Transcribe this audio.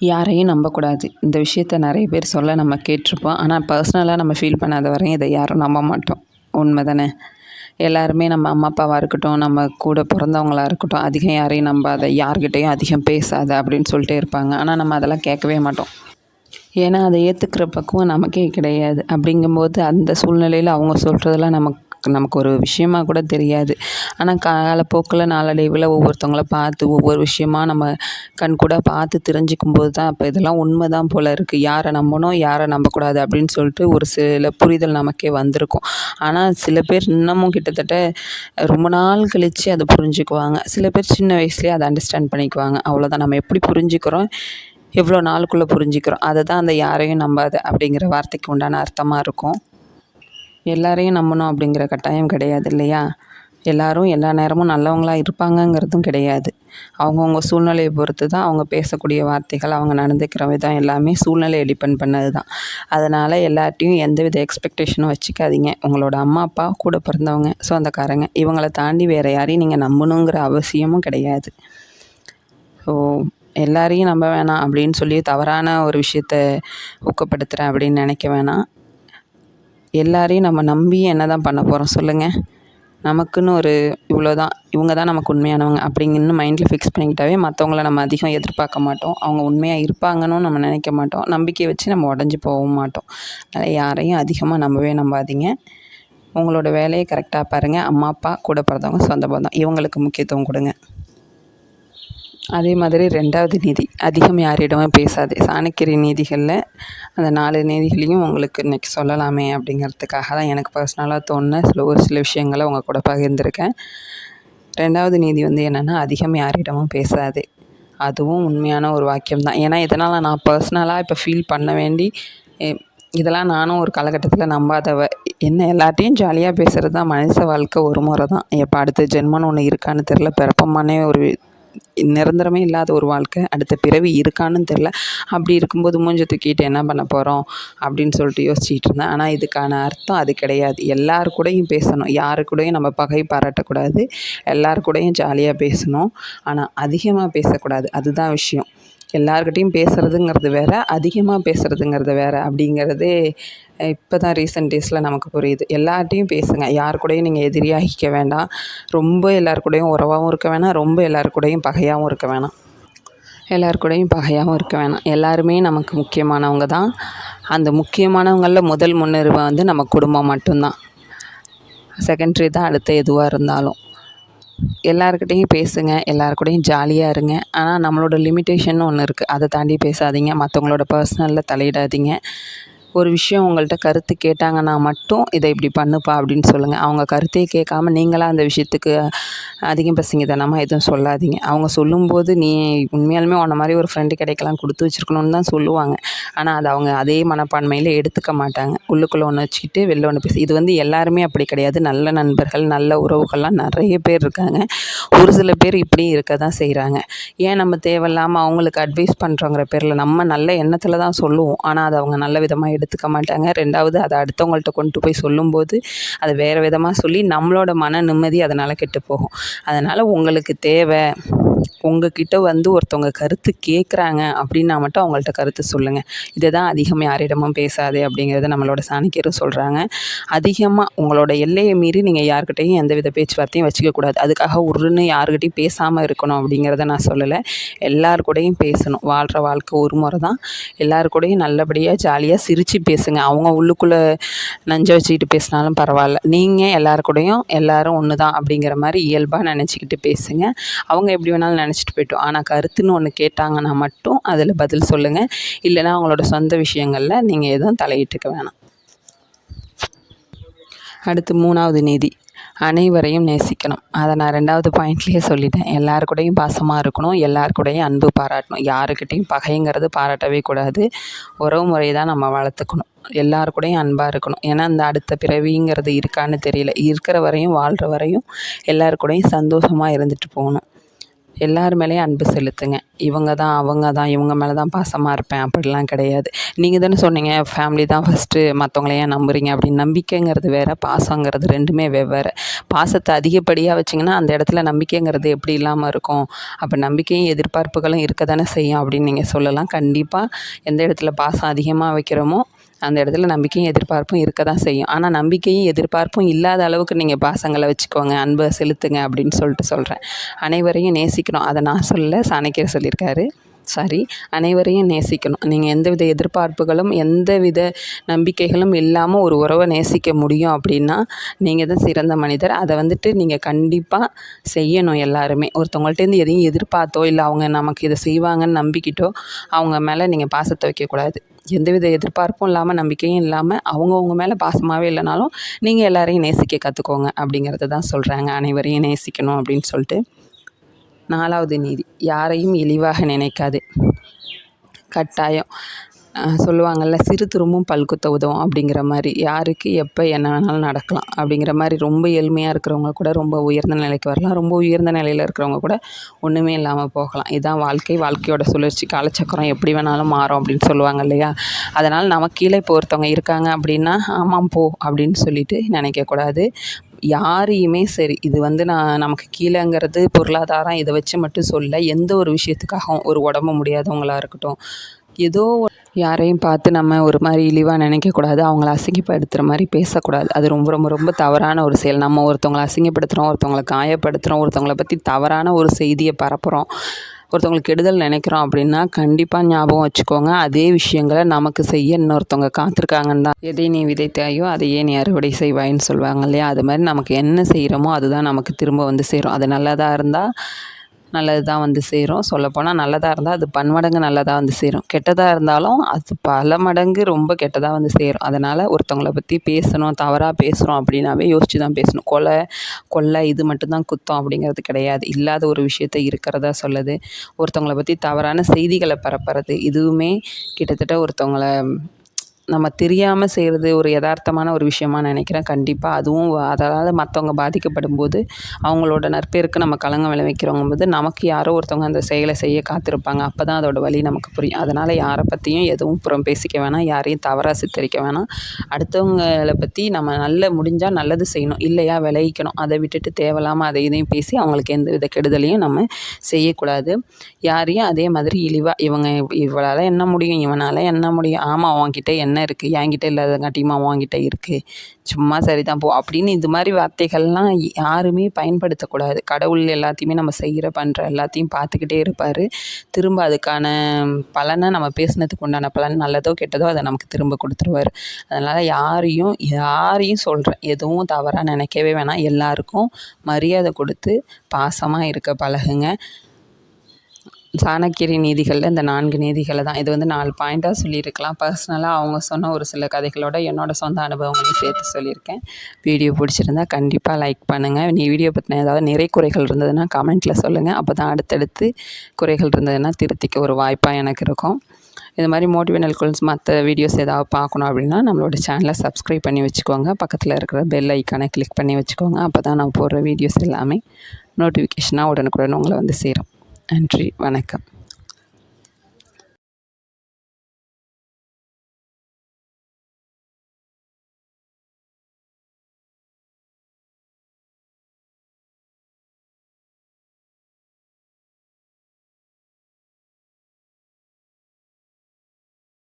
யாரையும் நம்பக்கூடாது. இந்த விஷயத்த நிறைய பேர் சொல்ல நம்ம கேட்டிருப்போம். ஆனால் பர்சனலாக நம்ம ஃபீல் பண்ணாத வரையும் இதை யாரும் நம்ப மாட்டோம். உண்மை தானே எல்லாருமே நம்ம அம்மா அப்பாவாக இருக்கட்டும் நம்ம கூட பிறந்தவங்களா இருக்கட்டும் அதிகம் யாரையும் நம்பாத யார்கிட்டையும் அதிகம் பேசாத அப்படின்னு சொல்லிட்டே இருப்பாங்க. ஆனால் நம்ம அதெல்லாம் கேட்கவே மாட்டோம். ஏன்னா அதை ஏற்றுக்கிற பக்குவம் நமக்கே கிடையாது. அப்படிங்கும்போது அந்த சூழ்நிலையில் அவங்க சொல்கிறதெல்லாம் நமக்கு நமக்கு ஒரு விஷயமா கூட தெரியாது. ஆனால் காலப்போக்கில் நாளடைவில் ஒவ்வொருத்தவங்கள பார்த்து ஒவ்வொரு விஷயமா நம்ம கண் கூட பார்த்து தெரிஞ்சுக்கும் போது தான் அப்போ இதெல்லாம் உண்மை தான் போல் இருக்குது யாரை நம்பணும் யாரை நம்பக்கூடாது அப்படின்னு சொல்லிட்டு ஒரு சில புரிதல் நமக்கே வந்திருக்கும். ஆனால் சில பேர் இன்னமும் கிட்டத்தட்ட ரொம்ப நாள் கழித்து அதை புரிஞ்சுக்குவாங்க. சில பேர் சின்ன வயசுலேயே அதை அண்டர்ஸ்டாண்ட் பண்ணிக்குவாங்க. அவ்வளோதான் நம்ம எப்படி புரிஞ்சுக்கிறோம்? எவ்வளோ நாளுக்குள்ளே புரிஞ்சுக்கிறோம்? அதை தான் அந்த யாரையும் நம்பாது அப்படிங்கிற வார்த்தைக்கு உண்டான அர்த்தமாக இருக்கும். எல்லாரையும் நம்பணும் அப்படிங்கிற கட்டாயம் கிடையாது இல்லையா? எல்லோரும் எல்லா நேரமும் நல்லவங்களாக இருப்பாங்கங்கிறதும் கிடையாது. அவங்கவுங்க சூழ்நிலையை பொறுத்து தான் அவங்க பேசக்கூடிய வார்த்தைகள் அவங்க நடந்துக்கிற விதம் எல்லாமே சூழ்நிலையை டிபெண்ட் பண்ணது தான் அதனால் எல்லார்ட்டையும் எந்த வித எக்ஸ்பெக்டேஷனும் வச்சுக்காதீங்க. உங்களோட அம்மா அப்பா கூட பிறந்தவங்க சொந்தக்காரங்க இவங்களை தாண்டி வேறு யாரையும் நீங்கள் நம்பணுங்கிற அவசியமும் கிடையாது. ஸோ எல்லாரையும் நம்ப வேணாம் அப்படின்னு சொல்லி தவறான ஒரு விஷயத்த ஊக்கப்படுத்துகிறேன் அப்படின்னு நினைக்க வேணாம். எல்லாரையும் நம்ம நம்பி என்ன தான் பண்ண போகிறோம் சொல்லுங்கள் நமக்குன்னு ஒரு இவ்வளோ தான் இவங்க தான் நமக்கு உண்மையானவங்க அப்படிங்கன்னு மைண்டில் ஃபிக்ஸ் பண்ணிக்கிட்டாவே மற்றவங்கள நம்ம அதிகம் எதிர்பார்க்க மாட்டோம். அவங்க உண்மையாக இருப்பாங்கன்னு நம்ம நினைக்க மாட்டோம். நம்பிக்கையை வச்சு நம்ம உடஞ்சி போகவும் மாட்டோம். அதனால் யாரையும் அதிகமாக நம்பவே நம்பாதீங்க. உங்களோட வேலையை கரெக்டாக பாருங்கள் அம்மா அப்பா கூட பிறந்தவங்க சொந்த பந்தம். இவங்களுக்கு முக்கியத்துவம் கொடுங்க. அதே மாதிரி ரெண்டாவது நீதி. அதிகம் யாரிடமும் பேசாதே. சாணக்கிரி நீதிகளில் அந்த நாலு நீதிகளையும் உங்களுக்கு இன்றைக்கி சொல்லலாமே அப்படிங்கிறதுக்காக தான் எனக்கு பர்சனலாக தோணுன சில ஒரு சில விஷயங்களை உங்கள் கூட பகிர்ந்திருக்கேன். ரெண்டாவது நீதி வந்து என்னென்னா அதிகம் யாரிடமும் பேசாதே. அதுவும் உண்மையான ஒரு வாக்கியம் தான். ஏன்னா இதனால் நான் பர்சனலாக இப்போ ஃபீல் பண்ண வேண்டி இதெல்லாம் நானும் ஒரு காலகட்டத்தில் நம்பாதவ. என்ன எல்லாத்தையும் ஜாலியாக பேசுகிறது தான் மனுஷ வாழ்க்கை ஒரு முறை தான். எப்போ அடுத்த ஜென்மன் ஒன்று இருக்கான்னு தெரில பிறப்பமானே ஒரு நிரந்தரமே இல்லாத ஒரு வாழ்க்கை அடுத்த பிறவி இருக்கான்னு தெரில அப்படி இருக்கும்போது மூஞ்ச தூக்கிட்டு என்ன பண்ண போகிறோம் அப்படின்னு சொல்லிட்டு யோசிச்சுட்டு இருந்தேன். ஆனால் இதுக்கான அர்த்தம் அது கிடையாது. எல்லார் கூடயும் பேசணும். யாரு கூடயும் நம்ம பகை பாராட்டக்கூடாது. எல்லாரு கூடயும் ஜாலியாக பேசணும். ஆனால் அதிகமாக பேசக்கூடாது. அதுதான் விஷயம். எல்லாருக்கிட்டையும் பேசுகிறதுங்கிறது வேறு அதிகமாக பேசுகிறதுங்கிறது வேறு அப்படிங்கிறதே இப்போ தான் ரீசெண்ட் டேஸில் நமக்கு புரியுது. எல்லார்ட்டையும் பேசுங்க. யார் கூடயும் நீங்கள் எதிரியாகிக்க வேண்டாம். ரொம்ப எல்லார் கூடயும் உறவாகவும் இருக்க வேணாம். ரொம்ப எல்லார் கூடயும் பகையாகவும் இருக்க வேணாம். எல்லார் கூடயும் பகையாகவும் இருக்க வேணாம். எல்லாருமே நமக்கு முக்கியமானவங்க தான். அந்த முக்கியமானவங்களில் முதல் முன்னுரிமை வந்து நம்ம குடும்பம் மட்டும்தான். செகண்ட்ரி தான் அடுத்த எதுவாக இருந்தாலும். எல்லாருக்கிட்டேயும் பேசுங்க எல்லாருக்கூடையும் ஜாலியாக இருங்க. ஆனால் நம்மளோட லிமிட்டேஷன் ஒன்று இருக்குது அதை தாண்டி பேசாதீங்க. மற்றவங்களோட பர்சனலில் தலையிடாதீங்க. ஒரு விஷயம் உங்கள்கிட்ட கருத்து கேட்டாங்கன்னா மட்டும் இதை இப்படி பண்ணுப்பா அப்படின்னு சொல்லுங்கள் அவங்க கருத்தையே கேட்காம நீங்களாக அந்த விஷயத்துக்கு அதிகம் பசிங்கத்தனமாக எதுவும் சொல்லாதீங்க. அவங்க சொல்லும்போது நீ உண்மையாலுமே உன்ன மாதிரி ஒரு ஃப்ரெண்டு கிடைக்கலாம் கொடுத்து வச்சுருக்கணும்னு தான் சொல்லுவாங்க. ஆனால் அதை அவங்க அதே மனப்பான்மையில் எடுத்துக்க மாட்டாங்க. உள்ளுக்குள்ளே ஒன்று வச்சுக்கிட்டு வெளில ஒன்று பேசி இது வந்து எல்லாருமே அப்படி கிடையாது. நல்ல நண்பர்கள் நல்ல உறவுகள்லாம் நிறைய பேர் இருக்காங்க. ஒரு சில பேர் இப்படியும் இருக்க தான் செய்கிறாங்க ஏன் நம்ம தேவையில்லாமல் அவங்களுக்கு அட்வைஸ் பண்ணுறோங்கிற பேரில் நம்ம நல்ல எண்ணத்தில் தான் சொல்லுவோம். ஆனால் அதை அவங்க நல்ல விதமாக எடுத்து எடுத்துக்க மாட்டாங்க. ரெண்டாவது அதை அடுத்தவங்கள்ட்ட கொண்டு போய் சொல்லும்போது அதை வேறு விதமாக சொல்லி நம்மளோட மன நிம்மதி அதனால் கெட்டு போகும். அதனால் உங்களுக்கு தேவை உங்கக்கிட்ட வந்து ஒருத்தவங்க கருத்து கேட்குறாங்க அப்படின்னா மட்டும் அவங்கள்ட்ட கருத்து சொல்லுங்கள் இதை தான் அதிகம் யாரிடமும் பேசாதே அப்படிங்கிறத நம்மளோட சாணிக்கரும் சொல்கிறாங்க அதிகமாக உங்களோட எல்லையை மீறி நீங்கள் யார்கிட்டையும் எந்த வித பேச்சுவார்த்தையும் வச்சுக்கக்கூடாது அதுக்காக உருன்னு யாருக்கிட்டையும் பேசாமல் இருக்கணும் அப்படிங்கிறத நான் சொல்லலை. எல்லாருக்கூடையும் கூடயும் பேசணும். வாழ்கிற வாழ்க்கை ஒரு முறை தான். எல்லாருக்கூடையும் நல்லபடியாக ஜாலியாக சிரித்து பேசுங்க. அவங்க உள்ளுக்குள்ளே நஞ்ச வச்சுக்கிட்டு பேசினாலும் பரவாயில்ல. நீங்கள் எல்லார் கூடயும் எல்லோரும் ஒன்று தான் அப்படிங்கிற மாதிரி இயல்பாக நினச்சிக்கிட்டு பேசுங்க. அவங்க எப்படி வேணாலும் நினச்சிட்டு போய்ட்டோம். ஆனால் கருத்துன்னு ஒன்று கேட்டாங்கன்னா மட்டும் அதில் பதில் சொல்லுங்கள் இல்லைனா அவங்களோட சொந்த விஷயங்களில் நீங்கள் எதுவும் தலையிட்டுக்க வேணாம். அடுத்து மூணாவது நீதி. அனைவரையும் நேசிக்கணும். அதை நான் ரெண்டாவது பாயிண்ட்லேயே சொல்லிட்டேன். எல்லாருக்கூடையும் பாசமாக இருக்கணும். எல்லாருக்கூடையும் அன்பு பாராட்டணும். யாருக்கிட்டேயும் பகைங்கிறது பாராட்டவே கூடாது. உறவு முறை தான் நம்ம வளர்த்துக்கணும். எல்லார் கூடயும் அன்பாக இருக்கணும். ஏன்னா இந்த அடுத்த பிறவிங்கிறது இருக்கான்னு தெரியல. இருக்கிற வரையும் வாழ்கிற வரையும் எல்லாருக்கூடையும் சந்தோஷமாக இருந்துட்டு போகணும். எல்லார் மேலேயும் அன்பு செலுத்துங்க. இவங்க தான் அவங்க தான் இவங்க மேலே தான் பாசமாக இருப்பேன். அப்படிலாம் கிடையாது. நீங்கள் தானே சொன்னீங்க ஃபேமிலி தான் ஃபஸ்ட்டு மற்றவங்கள ஏன் நம்புறீங்க அப்படின்னு. நம்பிக்கைங்கிறது வேறு பாசங்கிறது ரெண்டுமே வெவ்வேறு. பாசத்தை அதிகப்படியாக வச்சிங்கன்னா அந்த இடத்துல நம்பிக்கைங்கிறது எப்படி இல்லாமல் இருக்கும்? அப்போ நம்பிக்கையும் எதிர்பார்ப்புகளும் இருக்க தானே செய்யும் அப்படின்னு நீங்கள் சொல்லலாம். கண்டிப்பாக எந்த இடத்துல பாசம் அதிகமாக வைக்கிறோமோ அந்த இடத்துல நம்பிக்கையும் எதிர்பார்ப்பும் இருக்க தான் செய்யும். ஆனால் நம்பிக்கையும் எதிர்பார்ப்பும் இல்லாத அளவுக்கு நீங்கள் பாசங்களை வச்சுக்கோங்க அன்பை செலுத்துங்க அப்படின்னு சொல்லிட்டு சொல்கிறேன் அனைவரையும் நேசிக்கணும். அதை நான் சொல்ல சாணக்கியர் சொல்லியிருக்காரு. சாரி அனைவரையும் நேசிக்கணும். நீங்கள் எந்தவித எதிர்பார்ப்புகளும் எந்தவித நம்பிக்கைகளும் இல்லாமல் ஒரு உறவை நேசிக்க முடியும் அப்படின்னா நீங்கள் தான் சிறந்த மனிதர். அதை வந்துட்டு நீங்கள் கண்டிப்பாக செய்யணும் எல்லாருமே. ஒருத்தவங்கள்ட்டேருந்து எதையும் எதிர்பார்த்தோ இல்லை அவங்க நமக்கு இதை செய்வாங்கன்னு நம்பிக்கிட்டோ அவங்க மேலே நீங்கள் பாசத்தை வைக்கக்கூடாது. எந்தவித எதிர்பார்ப்பும் இல்லாமல் நம்பிக்கையும் இல்லாமல் அவங்கவுங்க மேலே பாசமாகவே இல்லைனாலும் நீங்கள் எல்லாரையும் நேசிக்க கற்றுக்கோங்க அப்படிங்கிறத தான் சொல்கிறாங்க அனைவரையும் நேசிக்கணும் அப்படின்னு சொல்லிட்டு. நாலாவது நீதி யாரையும் இழிவாக நினைக்காது. கட்டாயம். சொல்லுவாங்கள்ல சிறு துரும்பும் பல்குத்த உதவும் அப்படிங்கிற மாதிரி. யாருக்கு எப்போ என்ன வேணாலும் நடக்கலாம் அப்படிங்கிற மாதிரி ரொம்ப ஏழ்மையாக இருக்கிறவங்க கூட ரொம்ப உயர்ந்த நிலைக்கு வரலாம். ரொம்ப உயர்ந்த நிலையில் இருக்கிறவங்க கூட ஒன்றுமே இல்லாமல் போகலாம். இதுதான் வாழ்க்கை. வாழ்க்கையோட சுழற்சி. காலச்சக்கரம் எப்படி வேணாலும் மாறும் அப்படின்னு சொல்லுவாங்க இல்லையா? அதனால் நமக்கு கீழே இப்போ ஒருத்தவங்க இருக்காங்க அப்படின்னா ஆமாம் போ அப்படின்னு சொல்லிட்டு நினைக்கக்கூடாது யாரையுமே சரி இது வந்து நான் நமக்கு கீழேங்கிறது பொருளாதாரம் இதை வச்சு மட்டும் சொல்ல எந்த ஒரு விஷயத்துக்காகவும் ஒரு உடம்பு முடியாதவங்களாக இருக்கட்டும் ஏதோ யாரையும் பார்த்து நம்ம ஒரு மாதிரி இழிவாக நினைக்கக்கூடாது அவங்கள அசிங்கப்படுத்துகிற மாதிரி பேசக்கூடாது. அது ரொம்ப ரொம்ப ரொம்ப தவறான ஒரு செயல். நம்ம ஒருத்தவங்களை அசிங்கப்படுத்துகிறோம் ஒருத்தவங்களை காயப்படுத்துகிறோம் ஒருத்தவங்களை பற்றி தவறான ஒரு செய்தியை பரப்புகிறோம் ஒருத்தவங்களுக்கு கெடுதல் நினைக்கிறோம் அப்படின்னா கண்டிப்பாக ஞாபகம் வச்சுக்கோங்க. அதே விஷயங்களை நமக்கு செய்ய இன்னொருத்தவங்க காத்திருக்காங்கன்னு தான். எதை நீ விதைத்தாயோ அதையே நீ அறுவடை செய்வாயின்னு சொல்லுவாங்க இல்லையா? அது மாதிரி நமக்கு என்ன செய்கிறோமோ அதுதான் நமக்கு திரும்ப வந்து சேரும். அது நல்லதாக இருந்தால் நல்லது தான் வந்து சேரும். சொல்லப்போனால் நல்லதாக இருந்தால் அது பன்மடங்கு நல்லதாக வந்து சேரும். கெட்டதாக இருந்தாலும் அது பல மடங்கு ரொம்ப கெட்டதாக வந்து சேரும். அதனால் ஒருத்தவங்கள பற்றி பேசணும் தவறாக பேசுகிறோம் அப்படின்னாவே யோசித்து தான் பேசணும். கொலை கொள்ளை இது மட்டும்தான் குத்தம் அப்படிங்கிறது கிடையாது. இல்லாத ஒரு விஷயத்த இருக்கிறதா சொல்லுது. ஒருத்தவங்கள பற்றி தவறான செய்திகளை பரப்புறது. இதுவுமே கிட்டத்தட்ட ஒருத்தவங்கள நம்ம தெரியாமல் செய்கிறது ஒரு யதார்த்தமான ஒரு விஷயமா நினைக்கிறேன். கண்டிப்பாக அதுவும் அதனால் மற்றவங்க பாதிக்கப்படும் போது அவங்களோட நற்பேருக்கு நம்ம களங்கம் விளைவிக்கிறவங்க போது நமக்கு யாரோ ஒருத்தவங்க அந்த செயலை செய்ய காத்திருப்பாங்க. அப்போ தான் அதோட வழி நமக்கு புரியும். அதனால் யாரை பற்றியும் எதுவும் புறம் பேசிக்க வேணாம். யாரையும் தவறாக சித்தரிக்க வேணாம். அடுத்தவங்களை பற்றி நம்ம நல்ல முடிஞ்சால் நல்லது செய்யணும். இல்லையா விளைவிக்கணும். அதை விட்டுட்டு தேவையில்லாமல் அதை இதையும் பேசி அவங்களுக்கு எந்த வித கெடுதலையும் நம்ம செய்யக்கூடாது. யாரையும் அதே மாதிரி இழிவாக இவங்க இவளால் என்ன முடியும்? இவனால் என்ன முடியும்? ஆமாம் அவன்கிட்ட என்ன என்ன இருக்குது என்கிட்ட இல்லாதங்காட்டியுமா உன்கிட்ட இருக்குது சும்மா சரி தான் போ. அப்படின்னு இது மாதிரி வார்த்தைகள்லாம் யாருமே பயன்படுத்தக்கூடாது. கடவுள் எல்லாத்தையுமே நம்ம செய்கிற பண்ணுற எல்லாத்தையும் பார்த்துக்கிட்டே இருப்பார். திரும்ப அதுக்கான பலனை நம்ம பேசினதுக்கு உண்டான பலன் நல்லதோ கெட்டதோ அதை நமக்கு திரும்ப கொடுத்துருவார். அதனால் யாரையும் யாரையும் சொல்கிறேன் எதுவும் தவறாக நினைக்கவே வேணாம். எல்லாருக்கும் மரியாதை கொடுத்து பாசமாக இருக்க பழகுங்க. சாணக்கியரி நீதிகளில் இந்த நான்கு நீதிகளை தான். இது வந்து நாலு பாயிண்ட்டாக சொல்லியிருக்கலாம். பர்சனலாக அவங்க சொன்ன ஒரு சில கதைகளோட என்னோடய சொந்த அனுபவங்களையும் சேர்த்து சொல்லியிருக்கேன். வீடியோ பிடிச்சிருந்தா கண்டிப்பாக லைக் பண்ணுங்கள் நீ வீடியோ பற்றின ஏதாவது நிறை குறைகள் இருந்ததுன்னா கமெண்ட்டில் சொல்லுங்கள் அப்போ தான் அடுத்தடுத்து குறைகள் இருந்ததுன்னா திருத்திக்க ஒரு வாய்ப்பாக எனக்கு இருக்கும். இது மாதிரி மோட்டிவேனல் கோல்ஸ் மற்ற வீடியோஸ் ஏதாவது பார்க்கணும் அப்படின்னா நம்மளோட சேனலை சப்ஸ்கிரைப் பண்ணி வச்சுக்கோங்க. பக்கத்தில் இருக்கிற பெல் ஐக்கானை கிளிக் பண்ணி வச்சுக்கோங்க. அப்போ தான் நான் போடுற வீடியோஸ் எல்லாமே நோட்டிஃபிகேஷனாக உடனுக்குடன் உங்களை வந்து சேரும். நன்றி வணக்கம்